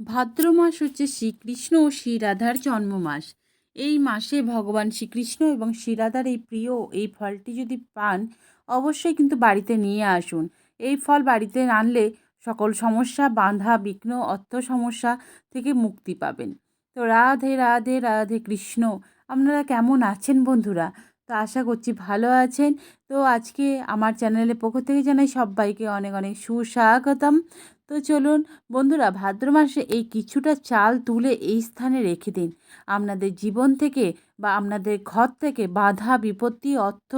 ভাদ্র মাস হচ্ছে শ্রীকৃষ্ণ ও শ্রীরাধার জন্ম মাস এই মাসে ভগবান শ্রীকৃষ্ণ এবং শ্রীরাধার এই প্রিয় এই ফলটি যদি পান, অবশ্যই কিন্তু বাড়িতে নিয়ে আসুন। এই ফল বাড়িতে আনলে সকল সমস্যা, বাঁধা, বিঘ্ন, অর্থ সমস্যা থেকে মুক্তি পাবেন। তো রাধে রাধে রাধে কৃষ্ণ, আপনারা কেমন আছেন বন্ধুরা? তো আশা করছি ভালো আছেন। তো আজকে আমার চ্যানেলের পক্ষ থেকে জানাই সবাইকে অনেক অনেক সুস্বাগতম। তো চলুন বন্ধুরা, ভাদ্র মাসে এই কিছুটা চাল তুলে এই স্থানে রেখে দিন। আপনাদের জীবন থেকে বা আপনাদের ঘর থেকে বাধা, বিপত্তি, অর্থ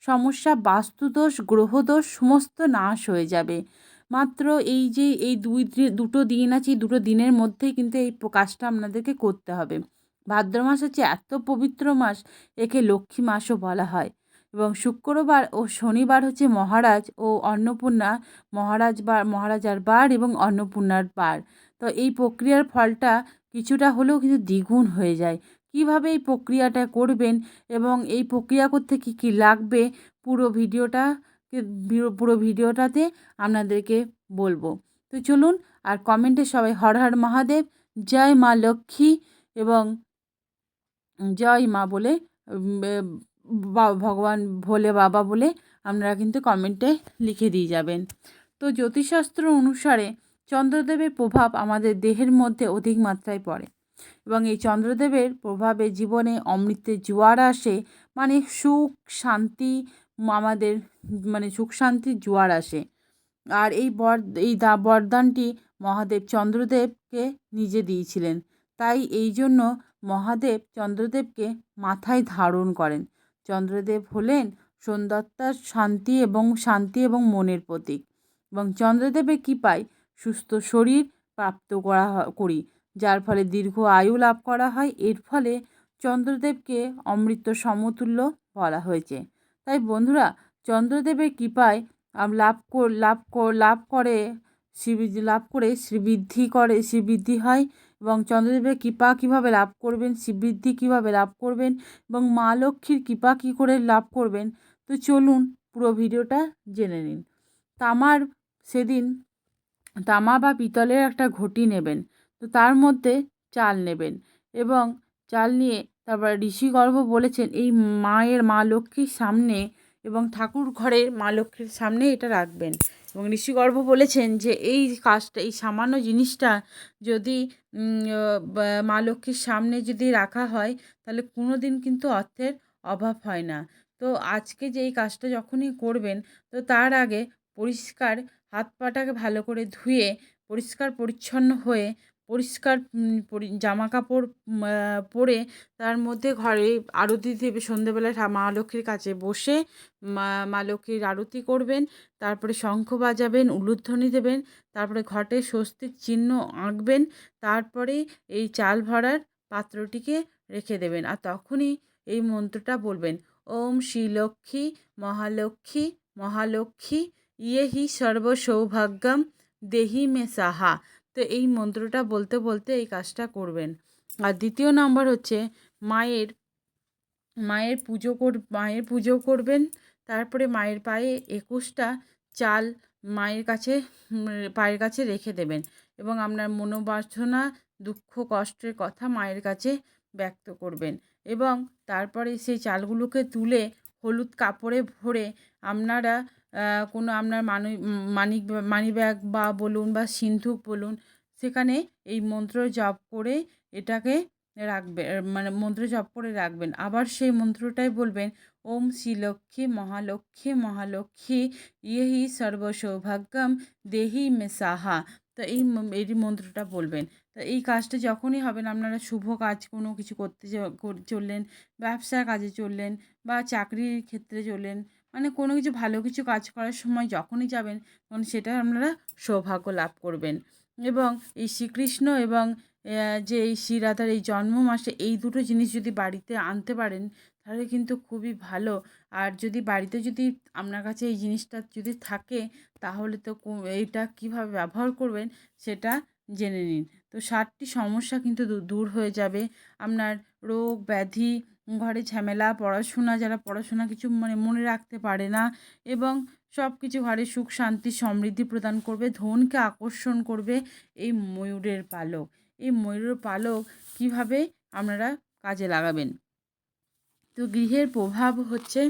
সমস্যা, বাস্তুদোষ, গ্রহদোষ সমস্ত নাশ হয়ে যাবে। মাত্র এই যে এই দুই দুটো দিন আছে, দুটো দিনের মধ্যেই কিন্তু এই কাজটা আপনাদেরকে করতে হবে। ভাদ্র মাস হচ্ছে এত পবিত্র মাস, একে লক্ষ্মী মাসও বলা হয়। এবং শুক্রবার ও শনিবার হচ্ছে মহারাজ ও অন্নপূর্ণা, মহারাজ বার মহারাজার বার এবং অন্নপূর্ণার বার। তো এই প্রক্রিয়ার ফলটা কিছুটা হলেও কিন্তু দ্বিগুণ হয়ে যায়। কীভাবে এই প্রক্রিয়াটা করবেন এবং এই প্রক্রিয়া করতে কী কী লাগবে পুরো ভিডিওটা পুরো ভিডিওটাতে আপনাদেরকে বলব। তো চলুন আর কমেন্টে সবাই হর হর মহাদেব, জয় মা লক্ষ্মী এবং জয় মা বলে ভগবান ভোলে বাবা বলে আপনারা কিন্তু কমেন্টে লিখে দিয়ে যাবেন। তো জ্যোতিষশাস্ত্র অনুসারে চন্দ্রদেবের প্রভাব আমাদের দেহের মধ্যে অধিক মাত্রায় পড়ে এবং এই চন্দ্রদেবের প্রভাবে জীবনে অমৃতের জোয়ার আসে মানে সুখ, শান্তি, আমাদের মানে সুখ, শান্তির জোয়ার আসে। আর এই বর, এই দা, বরদানটি মহাদেব চন্দ্রদেবকে নিজে দিয়েছিলেন। তাই এই জন্য মহাদেব চন্দ্রদেবকে মাথায় ধারণ করেন। চন্দ্রদেব হলেন সোনদত্তার শান্তি এবং শান্তি এবং মনের প্রতীক এবং চন্দ্রদেবের কৃপায় সুস্থ শরীর প্রাপ্ত করা করি। যার ফলে দীর্ঘ আয়ু লাভ করা হয়। এর ফলে চন্দ্রদেবকে অমৃত সমতুল্য বলা হয়েছে। তাই বন্ধুরা, চন্দ্রদেবের কৃপায় লাভ লাভ লাভ করে শ্রীবৃদ্ধি লাভ করে শ্রীবৃদ্ধি করে, শ্রীবৃদ্ধি হয়। এবং চন্দ্রদেবের কৃপা কীভাবে লাভ করবেন শ্রীবৃদ্ধি কীভাবে লাভ করবেন এবং মা লক্ষ্মীর কৃপা কী করে লাভ করবেন, তো চলুন পুরো ভিডিওটা জেনে নিন। তামার সেদিন তামা বা পিতলের একটা ঘটি নেবেন, তো তার মধ্যে চাল নেবেন এবং চাল নিয়ে তারপর ঋষিগর্ভ বলেছেন, এই মায়ের মা লক্ষ্মীর সামনে এবং ঠাকুর ঘরের মা লক্ষ্মীর সামনে এটা রাখবেন। এবং ঋষিগর্ভ বলেছেন যে এই কাজটা, এই সামান্য জিনিসটা যদি মা লক্ষ্মীর সামনে যদি রাখা হয়, তাহলে কোনো দিন কিন্তু অর্থের অভাব হয় না। তো আজকে যে এই কাজটা যখনই করবেন, তো তার আগে পরিষ্কার হাত পাটাকে ভালো করে ধুয়ে, পরিষ্কার পরিচ্ছন্ন হয়ে পরিষ্কার পরি- জামা কাপড় পরে তার মধ্যে ঘরে আরতি দেবে। সন্ধেবেলায় মা লক্ষ্মীর কাছে বসে মা মা লক্ষ্মীর আরতি করবেন। তারপরে শঙ্খ বাজাবেন, উলুধ্বনি দেবেন। তারপরে ঘটে স্বস্তির চিহ্ন আঁকবেন। তারপরে এই চাল ভরার পাত্রটিকে রেখে দেবেন। আর তখনই এই মন্ত্রটা বলবেন, ওম শ্রীলক্ষ্মী মহালক্ষ্মী মহালক্ষ্মী ইয়ে হি সর্ব সৌভাগ্যম দেহি মে সাহা। তো এই মন্ত্রটা বলতে বলতে এই কাজটা করবেন। আর দ্বিতীয় নম্বর হচ্ছে মায়ের মায়ের পুজো কর, মায়ের পুজো করবেন, তারপরে মায়ের পায়ে একুশটা চাল মায়ের কাছে, পায়ের কাছে রেখে দেবেন এবং আপনার মনোবাসনা, দুঃখ, কষ্টের কথা মায়ের কাছে ব্যক্ত করবেন এবং তারপরে সেই চালগুলোকে তুলে হলুদ কাপড়ে ভরে আপনারা কোনো আপনার মানি মানিক মানি ব্যাগ বা বলুন বা সিন্ধুক বলুন, সেখানে এই মন্ত্র জপ করে এটাকে রাখবে মানে মন্ত্র জপ করে রাখবেন। আবার সেই মন্ত্রটাই বলবেন, ওম শ্রীলক্ষ্মী মহালক্ষ্মী মহালক্ষ্মী, ইয়েহি সর্ব সৌভাগ্যম দেহি মে সাহা তো এই এই মন্ত্রটা বলবেন। তো এই কাজটা যখনই হবেন, আপনারা শুভ কাজ কোনো কিছু করতে চললেন ব্যবসার কাজে চললেন বা চাকরির ক্ষেত্রে চললেন মানে কোনো কিছু ভালো কিছু কাজ করার সময় যখনই যাবেন, তখন সেটা আপনারা সৌভাগ্য লাভ করবেন। এবং এই শ্রীকৃষ্ণ এবং যে এই শ্রীরাধার এই জন্ম মাসে এই দুটো জিনিস যদি বাড়িতে আনতে পারেন, তাহলে কিন্তু খুবই ভালো। আর যদি বাড়িতে যদি আপনার কাছে এই জিনিসটা যদি থাকে, তাহলে তো এইটা কীভাবে ব্যবহার করবেন সেটা জেনে নিন। তো ষাটটি সমস্যা কিন্তু দূর হয়ে যাবে। আপনার রোগ, ব্যাধি ঘরে ঝামেলা, পড়াশোনা, যারা পড়াশোনা কিছু মানে মনে রাখতে পারে না এবং সব কিছু ঘরে সুখ, শান্তি, সমৃদ্ধি প্রদান করবে, ধনকে আকর্ষণ করবে এই ময়ূরের পালক। এই ময়ূরের পালক কীভাবে আপনারা কাজে লাগাবেন? তো গৃহের প্রভাব হচ্ছে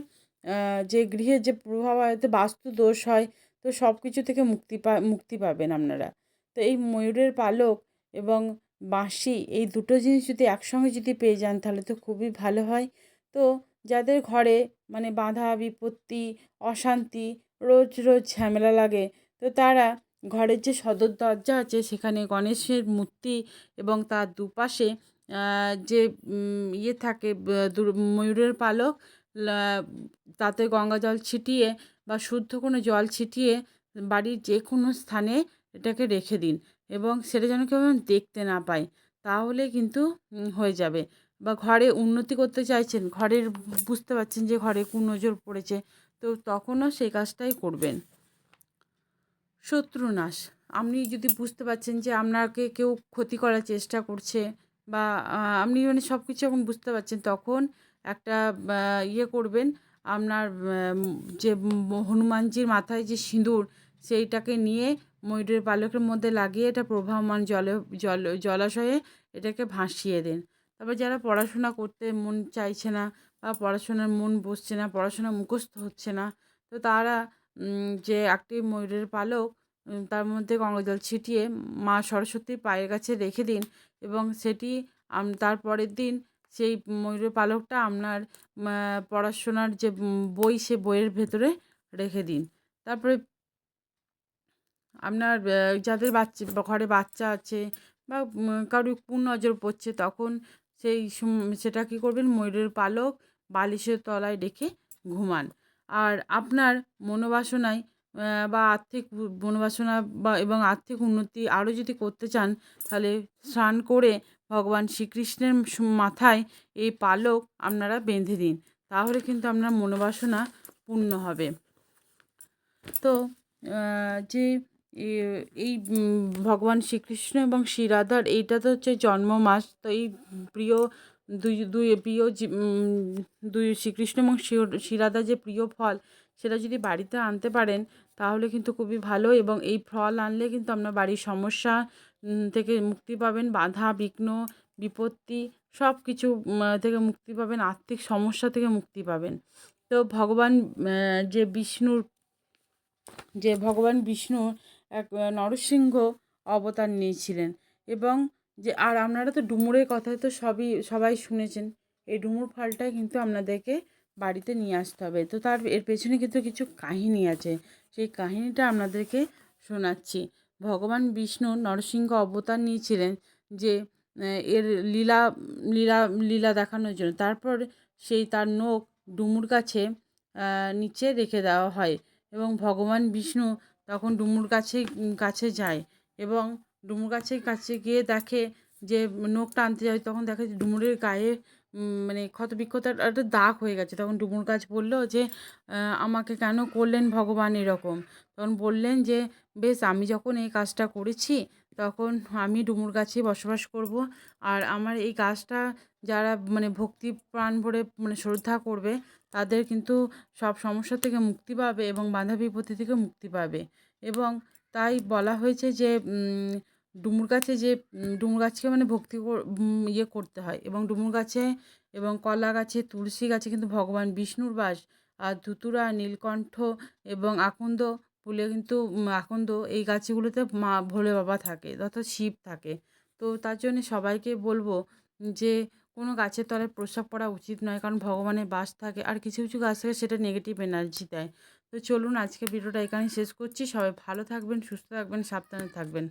যে গৃহের যে প্রভাব হয়তো বাস্তু দোষ হয়, তো সব কিছু থেকে মুক্তি পা, মুক্তি পাবেন আপনারা। তো এই ময়ূরের পালক এবং বাঁশি, এই দুটো জিনিস যদি একসঙ্গে যদি পেয়ে যান তাহলে তো খুবই ভালো হয়। তো যাদের ঘরে মানে বাধা, বিপত্তি, অশান্তি, রোজ রোজ ঝামেলা লাগে, তো তারা ঘরের যে সদর দরজা আছে সেখানে গণেশের মূর্তি এবং তার দুপাশে যে ইয়ে থাকে ময়ূরের পালক তাতে গঙ্গা জল ছিটিয়ে বা শুদ্ধ কোনো জল ছিটিয়ে বাড়ির যে কোনো স্থানে এটাকে রেখে দিন। এবং সেটা যেন কেউ দেখতে না পায়, তাহলে কিন্তু হয়ে যাবে। বা ঘরে উন্নতি করতে চাইছেন, ঘরের বুঝতে পারছেন যে ঘরে কুনজর পড়েছে, তো তখনও সেই কাজটাই করবেন। শত্রুনাশ। আপনি যদি বুঝতে পারছেন যে আপনাকে কেউ ক্ষতি করার চেষ্টা করছে বা আপনি মানে সব কিছু এখন বুঝতে পারছেন, তখন একটা ইয়ে করবেন। আপনার যে হনুমানজির মাথায় যে সিঁদুর, সেইটাকে নিয়ে ময়ূরের পালকের মধ্যে লাগিয়ে এটা প্রবাহমান জলে জল জলাশয়ে এটাকে ভাসিয়ে দিন। তারপর যারা পড়াশোনা করতে মন চাইছে না বা পড়াশোনার মন বসছে না, পড়াশোনা মুখস্থ হচ্ছে না, তো তারা যে একটি ময়ূরের পালক তার মধ্যে গঙ্গা জল ছিটিয়ে মা সরস্বতীর পায়ের কাছে রেখে দিন এবং সেটি তার পরের দিন সেই ময়ূরের পালকটা আপনার পড়াশোনার যে বই সে বইয়ের ভেতরে রেখে দিন। তারপরে আপনার যাদের বাচ্চা ঘরে বাচ্চা আছে, বা কারোর কুনজর পড়ছে, তখন সেই সেটা কী করবেন? ময়ূরের পালক বালিশের তলায় রেখে ঘুমান। আর আপনার মনোবাসনায় বা আর্থিক মনোবাসনা, বা, এবং আর্থিক উন্নতি আরও যদি করতে চান, তাহলে স্নান করে ভগবান শ্রীকৃষ্ণের মাথায় এই পালক আপনারা বেঁধে দিন। তাহলে কিন্তু আপনার মনোবাসনা পূর্ণ হবে। তো যে এই ভগবান শ্রীকৃষ্ণ এবং শ্রী রাধার এইটা তো হচ্ছে জন্ম মাস তো এই প্রিয় দুই দুই, প্রিয় দুই শ্রীকৃষ্ণ এবং শ্রী রাধার যে প্রিয় ফল, সেটা যদি বাড়িতে আনতে পারেন, তাহলে কিন্তু খুবই ভালো এবং এই ফল আনলে কিন্তু আপনার বাড়ির সমস্যা থেকে মুক্তি পাবেন, বাধা, বিঘ্ন, বিপত্তি সব কিছু থেকে মুক্তি পাবেন, আর্থিক সমস্যা থেকে মুক্তি পাবেন। তো ভগবান যে বিষ্ণুর, যে ভগবান বিষ্ণু এক নরসিংহ অবতার নিয়েছিলেন। এবং যে, আর আপনারা তো ডুমুরের কথা তো সবই, সবাই শুনেছেন। এই ডুমুর ফলটাই কিন্তু আপনাদেরকে বাড়িতে নিয়ে আসতে হবে। তো তার এর পেছনে কিন্তু কিছু কাহিনী আছে। সেই কাহিনীটা আপনাদেরকে শোনাচ্ছি। ভগবান বিষ্ণু নরসিংহ অবতার নিয়েছিলেন যে এর লীলা লীলা লীলা দেখানোর জন্য। তারপর সেই তার নখ ডুমুর কাছে নিচে রেখে দেওয়া হয়। এবং ভগবান বিষ্ণু তখন ডুমুর কাছে কাছে যায় এবং ডুমুর গাছের কাছে গিয়ে দেখে যে নখটা আনতে যায়, তখন দেখে যে ডুমুরের গায়ে মানে ক্ষত বিক্ষত একটা দাগ হয়ে গেছে। তখন ডুমুর গাছ বলল যে আমাকে কেন করলেন ভগবান এরকম? তখন বললেন যে, বেশ, আমি যখন এই কাজটা করেছি, তখন আমি ডুমুর গাছে বসবাস করব আর আমার এই গাছটা যারা মানে ভক্তি প্রাণ ভরে মানে শ্রদ্ধা করবে তাদের কিন্তু সব সমস্যা থেকে মুক্তি পাবে এবং বাধা বিপত্তি থেকে মুক্তি পাবে। এবং তাই বলা হয়েছে যে ডুমুর গাছে যে ডুমুর গাছকে মানে ভক্তি ইয়ে করতে হয়। এবং ডুমুর গাছে এবং কলা গাছে, তুলসী গাছে কিন্তু ভগবান বিষ্ণুর বাস। আর ধুতুরা, নীলকণ্ঠ এবং আকন্দ ফুলে কিন্তু আকন্দ এই গাছগুলোতে মা, ভোলে বাবা থাকে, অর্থাৎ শিব থাকে। তো তার জন্যে সবাইকে বলব যে কোনো গাছের তলায় প্রস্রাব করা উচিত নয়, কারণ ভগবানের বাস থাকে আর কিছু কিছু গাছ থাকে সেটা নেগেটিভ এনার্জি দেয়। তো চলুন আজকে ভিডিওটা এখানে শেষ করছি। সবাই ভালো থাকবেন, সুস্থ থাকবেন, সাবধানে থাকবেন।